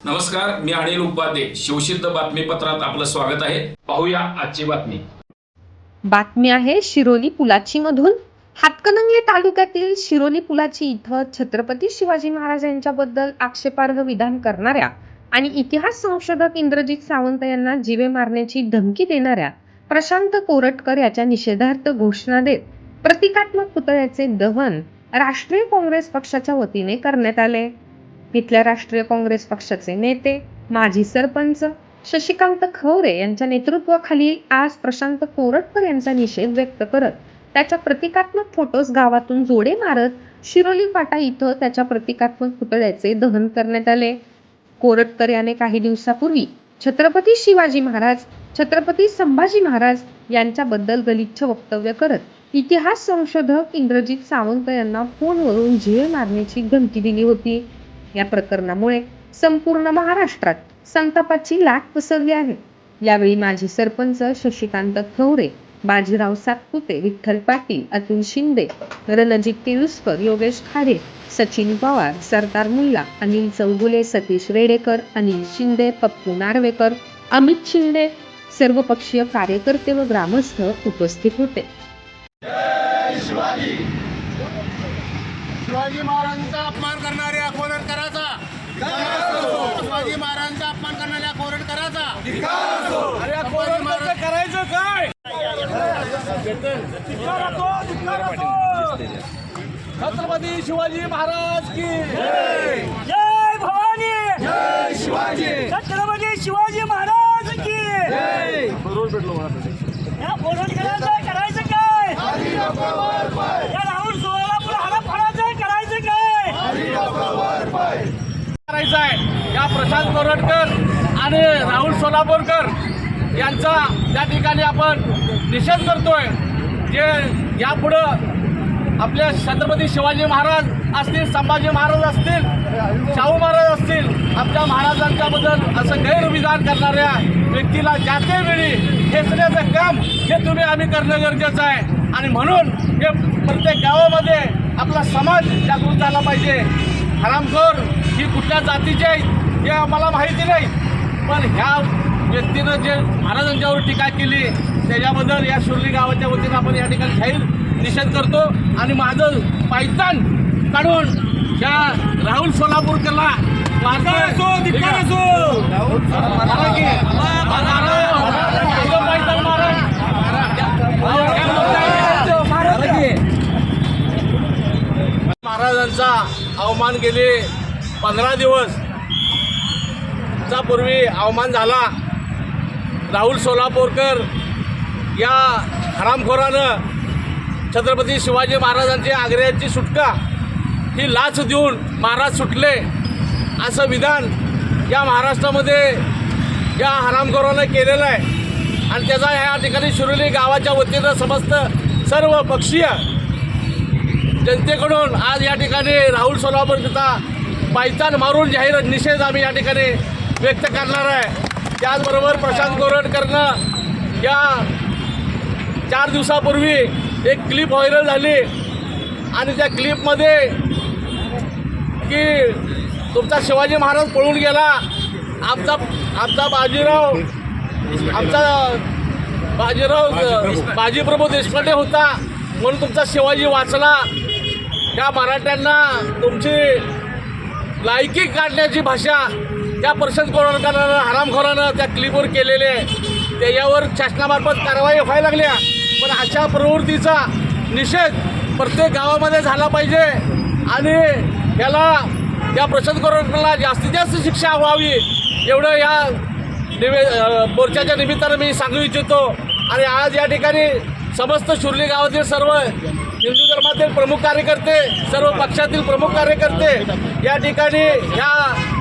नमस्कार मी अनिल उपाध्ये. शिवसिद्ध बातमीपत्रात आपलं स्वागत आहे. पाहूया आजची बातमी. बातमी आहे शिरोली पुलाची मधून हातकणंगले तालुक्यातील शिरोली पुलाची इथं छत्रपती शिवाजी महाराज यांच्याबद्दल आक्षेपार्ह विधान करणाऱ्या आणि इतिहास संशोधक इंद्रजित सावंत यांना जीवे मारण्याची धमकी देणाऱ्या प्रशांत कोरटकर याच्या निषेधार्थ घोषणा देत प्रतिकात्मक पुतळ्याचे दहन राष्ट्रीय काँग्रेस पक्षाच्या वतीने करण्यात आले. इथल्या राष्ट्रीय काँग्रेस पक्षाचे नेते माजी सरपंच शशिकांत खवरे यांच्या नेतृत्वाखाली आज प्रशांत कोरटकर यांचा निषेध व्यक्त करत त्याच्या प्रतिकात्मक फोटोज गावातून जोडे मारत शिरोली फाटा इथं त्याच्या प्रतिकात्मक पुतळ्याचे दहन करण्यात आले. कोरटकर याने काही दिवसापूर्वी छत्रपती शिवाजी महाराज छत्रपती संभाजी महाराज यांच्याबद्दल गलिच्छ वक्तव्य करत इतिहास संशोधक इंद्रजित सावंत यांना फोनवरून झीळ मारण्याची धमकी दिली होती. या प्रकरणामुळे संपूर्ण महाराष्ट्रात संतापाची लाट पसरली आहे. यावेळी माजी सरपंच शशिकांत खवरे बाजीराव सातपुते विठ्ठल पाटील अतुल शिंदे रणजित तिरुस्कर योगेश खाडे सचिन पवार सरदार मुल्ला अनिल चौगुले सतीश रेडेकर अनिल शिंदे पप्पू नार्वेकर अमित शिंदे सर्वपक्षीय कार्यकर्ते व ग्रामस्थ उपस्थित होते. शिवाजी. महाराजांचा अपमान करणाऱ्या कोरटकराचा शिवाजी महाराजांचा अपमान करणाऱ्या कोरटकराचा अरे शिवाजी महाराज करायचं काय? छत्रपती शिवाजी महाराज की जय भवानी जय शिवाजी छत्रपती शिवाजी महाराज की या कोल्हटकरांचं करायचं काय या राहुल सोलापूर हाडा फाडायचं करायचं काय करायचं आहे. या प्रशांत कोरटकर आणि राहुल सोलापूरकर यांचा त्या ठिकाणी आपण निषेध करतोय. जे यापुढं आपल्या छत्रपती शिवाजी महाराज असतील संभाजी महाराज असतील शाहू महाराज असतील आपल्या महाराजांच्याबद्दल असं गैरविधान करणाऱ्या व्यक्तीला ज्या वेळी खेचण्याचं काम हे तुम्ही आम्ही करणं गरजेचं आहे. आणि म्हणून हे प्रत्येक गावामध्ये आपला समाज जागृत झाला पाहिजे. हरामखोर ही कुठल्या जातीची आहे हे आम्हाला माहिती नाही. पण ह्या व्यक्तीनं जे महाराजांच्यावर टीका केली त्याच्याबद्दल या शुर्ली गावाच्या वतीनं आपण या ठिकाणी जाहीर निषेध करतो. आणि माझं पायतान काढून या राहुल सोलापूरकरला. महाराजांचा अवमान गेले पंधरा दिवस चा पूर्वी अवमान झाला. राहुल सोलापूरकर या हरामखोरानं छत्रपती शिवाजी महाराजांची आग्र्याची सुटका ही लाच देऊन महाराज सुटले. असं विधान या महाराष्ट्रामध्ये या हरामखोरानं केलेलं आहे. आणि त्याचा ह्या ठिकाणी शिरोली गावाच्या वतीनं समस्त सर्व पक्षीय जनतेकडून आज या ठिकाणी राहुल सोलापूरचा पायतान मारून जाहीर निषेध आम्ही या ठिकाणी व्यक्त करणार आहे. त्याचबरोबर प्रशांत गोरटकरनं या चार दिवसापूर्वी एक क्लिप व्हायरल झाली. आणि त्या क्लिपमध्ये की तुमचा शिवाजी महाराज पळून गेला. आमचा आमचा बाजीराव आमचा बाजीराव बाजीप्रभू देशपांडे होता. म्हणून तुमचा शिवाजी वाचला. त्या मराठ्यांना तुमची लायकी काढण्याची भाषा त्या परिषद कोळवणकरानं हरामखोरानं त्या क्लिपवर केलेले त्याच्यावर शासनामार्फत कारवाई व्हायला लागल्या. पण अशा प्रवृत्तीचा निषेध प्रत्येक गावामध्ये झाला पाहिजे. आणि याला त्या प्रशांत कोळवणकरला जास्तीत जास्त शिक्षा व्हावी एवढं या निवे मोर्चाच्या निमित्तानं मी सांगू इच्छितो. आणि आज या ठिकाणी समस्त शुर्ली गावातील सर्व हिंदू धर्मातील प्रमुख कार्यकर्ते सर्व पक्षातील प्रमुख कार्यकर्ते या ठिकाणी ह्या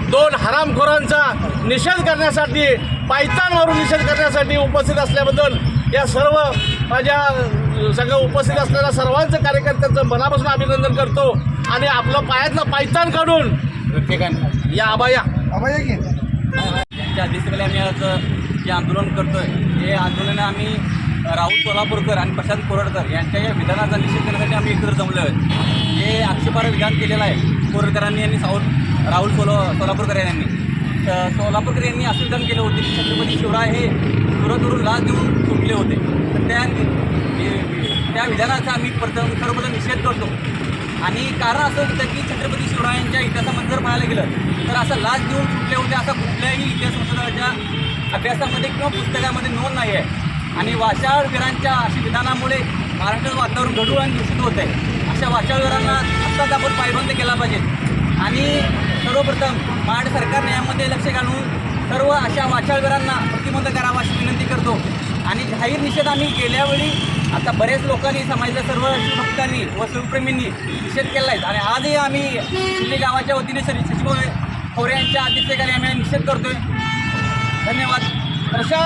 दोन हरामखोरांचा निषेध करण्यासाठी पायतान मारून निषेध करण्यासाठी उपस्थित असल्याबद्दल या सर्व माझ्या सगळं उपस्थित असलेल्या सर्वांचं कार्यकर्त्यांचं मनापासून अभिनंदन करतो आणि आपलं पायातलं पायतान काढून या आबाया त्या दिवसाला आम्ही आज जे आंदोलन करतोय हे आंदोलन आम्ही राहुल सोलापूरकर आणि प्रशांत कोरडकर यांच्या या विधानाचा निषेध करण्यासाठी आम्ही एकत्र जमलो आहोत हे आक्षेपार्ह विधान केलेलं आहे कोरडकरांनी आणि साऊल राहुल सोलो सोलापूरकर यांनी. तर सोलापूरकर यांनी असं विधान केलं होते की छत्रपती शिवराय हे सुरतवरून लाच देऊन सुटले होते. तर त्या त्या विधानाचा आम्ही प्रथम सर्वप्रथम निषेध करतो. आणि कारण असं होतं की छत्रपती शिवरायांच्या इतिहासामध्ये जर पाहायला गेलं तर असं लाच देऊन सुटले होते असा कुठल्याही इतिहास संशोधनाच्या अभ्यासामध्ये किंवा पुस्तकामध्ये नोंद नाही आहे. आणि वाचाळवीरांच्या अशी विधानामुळे महाराष्ट्राचं वातावरण गढूळ आणि दूषित होत आहे. अशा वाचाळवीरांना आत्ताच आपण पायबंद केला पाहिजे. आणि सर्वप्रथम महाराष्ट्र सरकारने यामध्ये लक्ष घालून सर्व अशा वाचाळवीरांना प्रतिबंध करावा अशी विनंती करतो. आणि जाहीर निषेध आम्ही गेल्यावेळी आता बरेच लोकांनी समाजातल्या सर्व शिवभक्तांनी व शिवप्रेमींनी निषेध केला आहे आणि आजही आम्ही दिल्ली गावाच्या वतीने सर सचिव खोरे यांच्या अध्यक्षतेखाली आम्ही निषेध करतोय. धन्यवाद. प्रशांत!